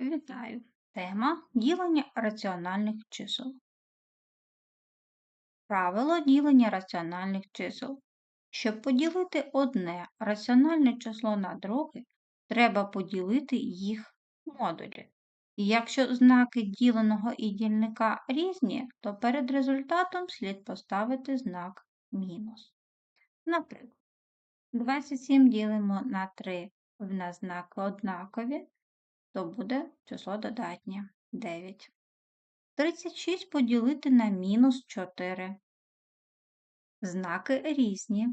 Вітаю! Тема ділення раціональних чисел. Правило ділення раціональних чисел. Щоб поділити одне раціональне число на друге, треба поділити їх модулі. І якщо знаки діленого і дільника різні, то перед результатом слід поставити знак мінус. Наприклад, 27 ділимо на 3, в нас знаки однакові, то буде число додатнє 9. 36 поділити на мінус 4. Знаки різні.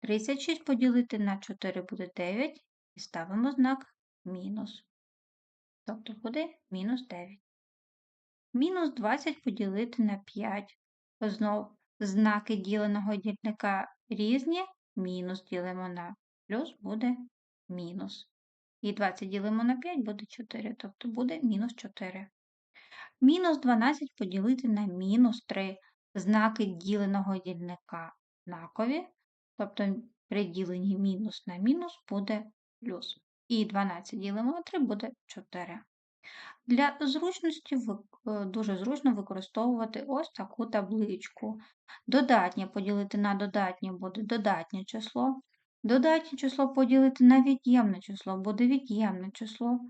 36 поділити на 4 буде 9 і ставимо знак мінус. Тобто буде мінус 9. Мінус 20 поділити на 5. Знов знаки діленого дільника різні, мінус ділимо на плюс буде мінус. І 20 ділимо на 5 буде 4, тобто буде мінус 4. Мінус 12 поділити на мінус 3 знаки діленого дільника однакові, тобто при діленні мінус на мінус буде плюс. І 12 ділимо на 3 буде 4. Для зручності е, дуже зручно використовувати ось таку табличку. Додатнє поділити на додатнє буде додатнє число. Додатнє число поділити на від'ємне число буде від'ємне число.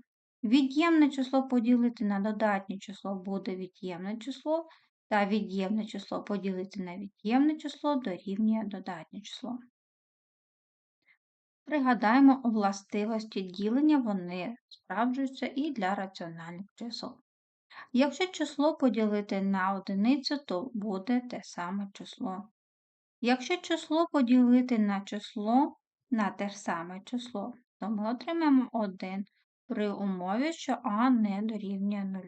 Від'ємне число поділити на додатнє число буде від'ємне число, та від'ємне число поділити на від'ємне число дорівнює додатнє число. Пригадаємо властивості ділення, вони справджуються і для раціональних чисел. Якщо число поділити на одиницю, то буде те саме число. Якщо число поділити на число на те ж саме число, то ми отримаємо 1 при умові, що А не дорівнює 0.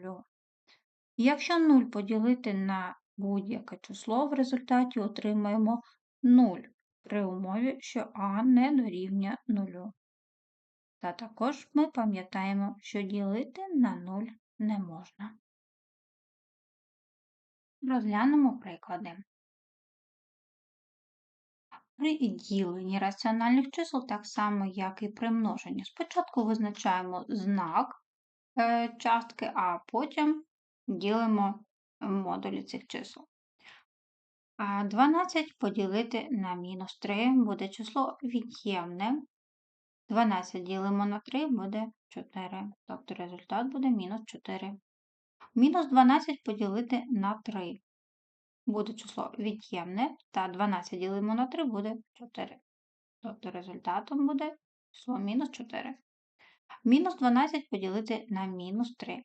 Якщо 0 поділити на будь-яке число, в результаті отримаємо 0 при умові, що А не дорівнює 0. Та також ми пам'ятаємо, що ділити на 0 не можна. Розглянемо приклади. При діленні раціональних чисел, так само, як і при множенні. Спочатку визначаємо знак е, частки, а потім ділимо модулі цих чисел. 12 поділити на мінус 3 буде число від'ємне. 12 ділимо на 3 буде 4. Тобто результат буде мінус 4. Мінус 12 поділити на 3 буде число від'ємне, та 12 ділимо на 3 буде 4. Тобто результатом буде число мінус 4. Мінус 12 поділити на мінус 3.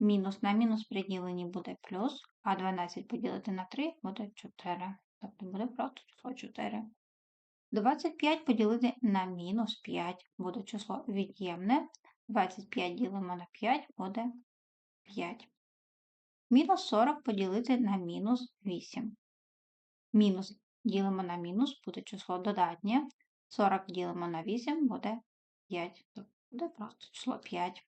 Мінус на мінус при діленні буде плюс, а 12 поділити на 3 буде 4. Тобто буде просто число 4. 25 поділити на мінус 5 буде число від'ємне. 25 ділимо на 5 буде 5. Мінус 40 поділити на мінус 8. Мінус ділимо на мінус, буде число додатнє. 40 ділимо на 8 буде 5. Тобто буде просто число 5.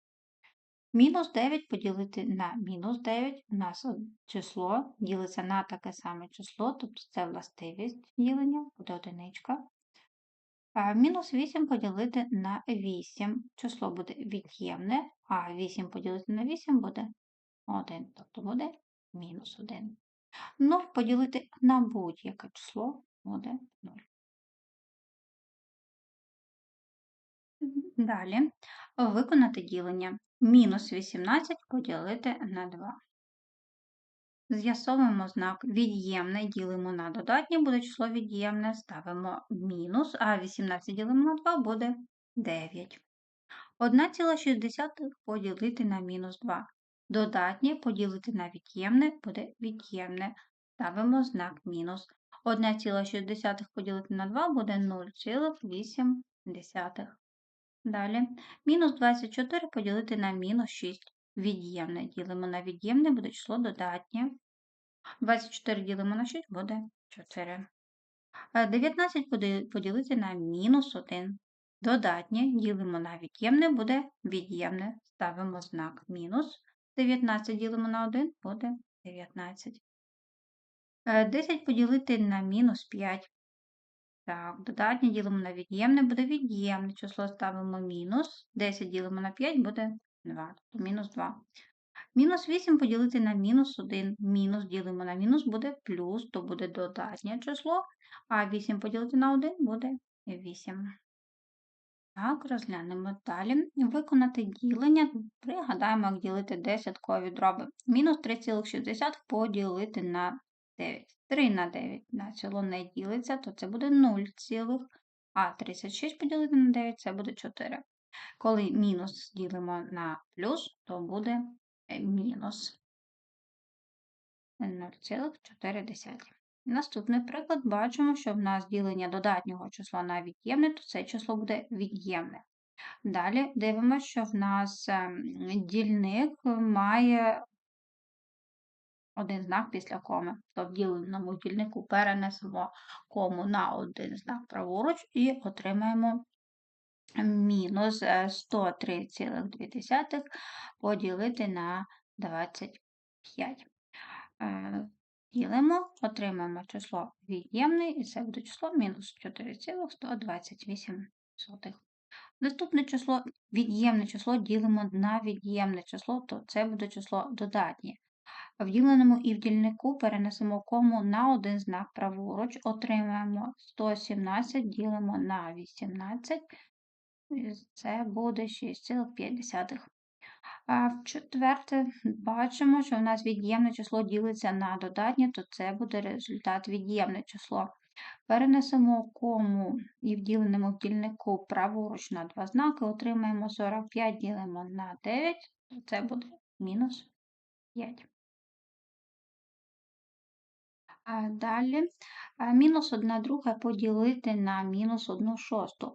Мінус 9 поділити на мінус 9. У нас число ділиться на таке саме число, тобто це властивість ділення, буде одиничка. Мінус 8 поділити на 8. Число буде від'ємне, а 8 поділити на 8 буде 1, тобто буде мінус 1. 0 поділити на будь-яке число буде 0. Далі виконати ділення. Мінус 18 поділити на 2. З'ясовуємо знак від'ємне, ділимо на додатнє, буде число від'ємне, ставимо мінус, а 18 ділимо на 2 буде 9. 1,6 поділити на мінус 2. Додатнє поділити на від'ємне буде від'ємне. Ставимо знак мінус. 1,6 поділити на 2 буде 0,8. Далі. Мінус 24 поділити на мінус 6. Від'ємне. Ділимо на від'ємне, буде число додатнє. 24 ділимо на 6 буде 4. 19 поділити на мінус 1. Додатнє ділимо на від'ємне, буде від'ємне. Ставимо знак мінус. 19 ділимо на 1 буде 19. 10 е, поділити на мінус 5. Так, додатнє ділимо на від'ємне, буде від'ємне. Число ставимо мінус. 10 ділимо на 5 буде 2, тобто мінус 2. Мінус 8 поділити на мінус 1. Мінус ділимо на мінус буде плюс, то буде додатнє число, а 8 поділити на 1 буде 8. Так, розглянемо далі. Виконати ділення. Пригадаємо, як ділити десяткові дроби. Мінус 3,60 поділити на 9. 3 на 9 на число не ділиться, то це буде 0, а 36 поділити на 9 це буде 4. Коли мінус ділимо на плюс, то буде е, мінус 0,4. Наступний приклад бачимо, що в нас ділення додатнього числа на від'ємне, то це число буде від'ємне. Далі дивимося, що в нас ем, дільник має один знак після коми. То в діленому дільнику перенесемо кому на один знак праворуч і отримаємо мінус 103,2 е, поділити на 25. Ділимо, отримаємо число від'ємне, і це буде число мінус 4,128. Наступне число від'ємне число ділимо на від'ємне число, то це буде число додатнє. В діленому і в дільнику перенесемо кому на один знак праворуч, отримаємо 117, ділимо на 18, це буде 6,5. В четверте бачимо, що в нас від'ємне число ділиться на додатнє, то це буде результат від'ємне число. Перенесемо кому і в діленому дільнику праворуч на два знаки, отримаємо 45, ділимо на 9, то це буде мінус 5. Далі мінус 1 друга поділити на мінус 1 шосту.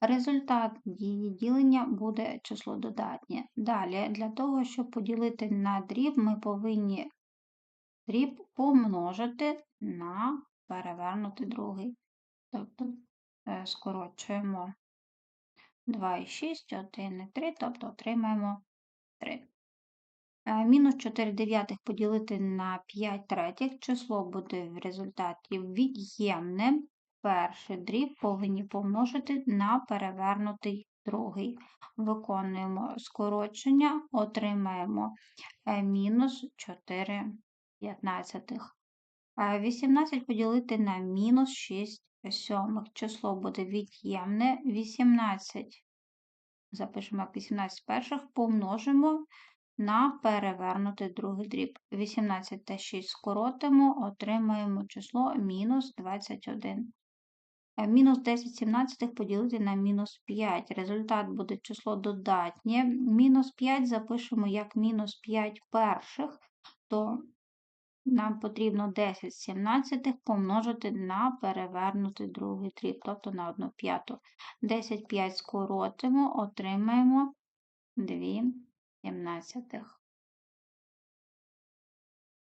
Результат дії ділення буде число додатнє. Далі, для того, щоб поділити на дріб, ми повинні дріб помножити на перевернути другий. Тобто е, скорочуємо 2,6, 1,3, тобто отримаємо 3. Е, мінус 4 дев'ятих поділити на 5 третіх, число буде в результаті від'ємне. Перший дріб повинні помножити на перевернутий другий. Виконуємо скорочення, отримаємо е, мінус 4 п'ятнадцятих. 18 поділити на мінус 6 сьомих. Число буде від'ємне 18. Запишемо як 18 перших, помножимо на перевернутий другий дріб. 18 та 6 скоротимо, отримаємо число мінус 21. Е, мінус 10 17 поділити на мінус 5. Результат буде число додатнє. Мінус 5 запишемо як мінус 5 перших, то нам потрібно 10 17 помножити на перевернутий другий дріб, тобто на 1 п'яту. 10 5 скоротимо, отримаємо 2 сімнадцятих.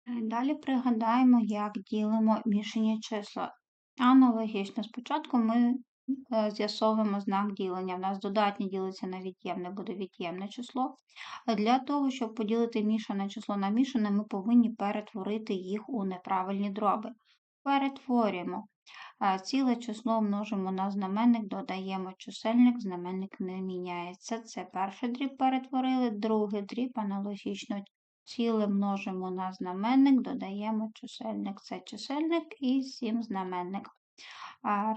Е, далі пригадаємо, як ділимо мішані числа. Аналогічно, спочатку ми е, з'ясовуємо знак ділення. У нас додатнє ділиться на від'ємне, буде від'ємне число. Для того, щоб поділити мішане число на мішане, ми повинні перетворити їх у неправильні дроби. Перетворюємо. Ціле число множимо на знаменник, додаємо чисельник, знаменник не міняється. Це перший дріб перетворили, другий дріб аналогічно Ціле множимо на знаменник, додаємо чисельник, це чисельник і 7 знаменник.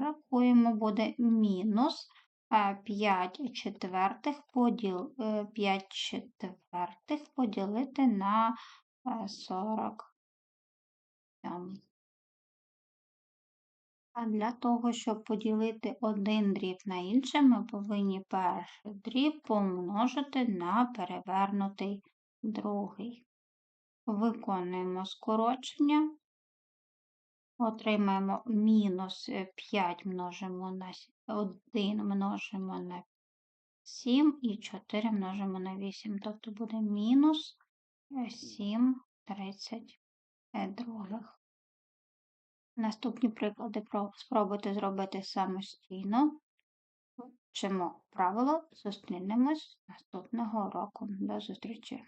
Рахуємо, буде мінус 5 четвертих поділ, 5 е, четвертих поділити на 40. А для того, щоб поділити один дріб на інший, ми повинні перший дріб помножити на перевернутий другий. Виконуємо скорочення, отримаємо мінус 5 множимо на 1 множимо на 7 і 4 множимо на 8, тобто буде мінус 7 32. Наступні приклади спробуйте зробити самостійно. Вчимо правило, зустрінемось наступного року. До зустрічі!